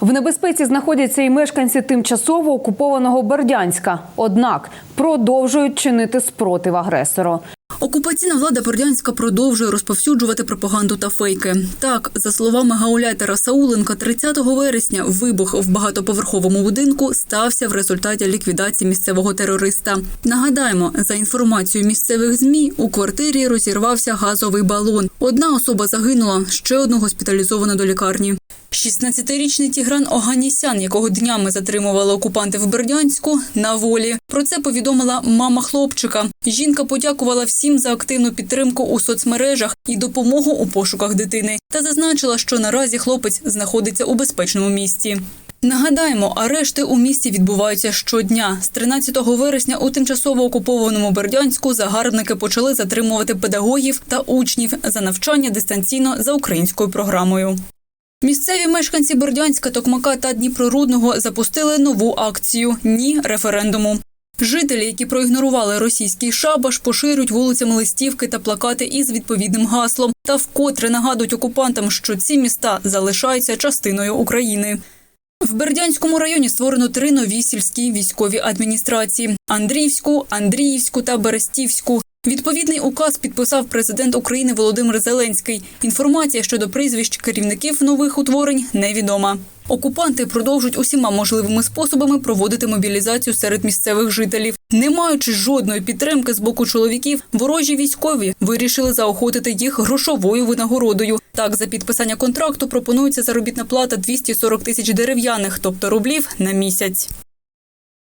В небезпеці знаходяться і мешканці тимчасово окупованого Бердянська. Однак продовжують чинити спротив агресору. Окупаційна влада Бердянська продовжує розповсюджувати пропаганду та фейки. Так, за словами гауляйтера Сауленка, 30 вересня вибух в багатоповерховому будинку стався в результаті ліквідації місцевого терориста. Нагадаємо, за інформацією місцевих змі, у квартирі розірвався газовий балон. Одна особа загинула, ще одну госпіталізовано до лікарні. 16-річний Тігран Оганісян, якого днями затримували окупанти в Бердянську, на волі. Про це повідомила мама хлопчика. Жінка подякувала всім за активну підтримку у соцмережах і допомогу у пошуках дитини та зазначила, що наразі хлопець знаходиться у безпечному місці. Нагадаємо, арешти у місті відбуваються щодня. З 13 вересня у тимчасово окупованому Бердянську загарбники почали затримувати педагогів та учнів за навчання дистанційно за українською програмою. Місцеві мешканці Бердянська, Токмака та Дніпрорудного запустили нову акцію Ні референдуму. Жителі, які проігнорували російський шабаш, поширюють вулицями листівки та плакати із відповідним гаслом та вкотре нагадують окупантам, що ці міста залишаються частиною України. В Бердянському районі створено три нові сільські військові адміністрації: Андріївську, Андріївську та Берестівську. Відповідний указ підписав президент України Володимир Зеленський. Інформація щодо прізвищ керівників нових утворень невідома. Окупанти продовжують усіма можливими способами проводити мобілізацію серед місцевих жителів. Не маючи жодної підтримки з боку чоловіків, ворожі військові вирішили заохотити їх грошовою винагородою. Так, за підписання контракту пропонується заробітна плата 240 тисяч дерев'яних, тобто рублів на місяць.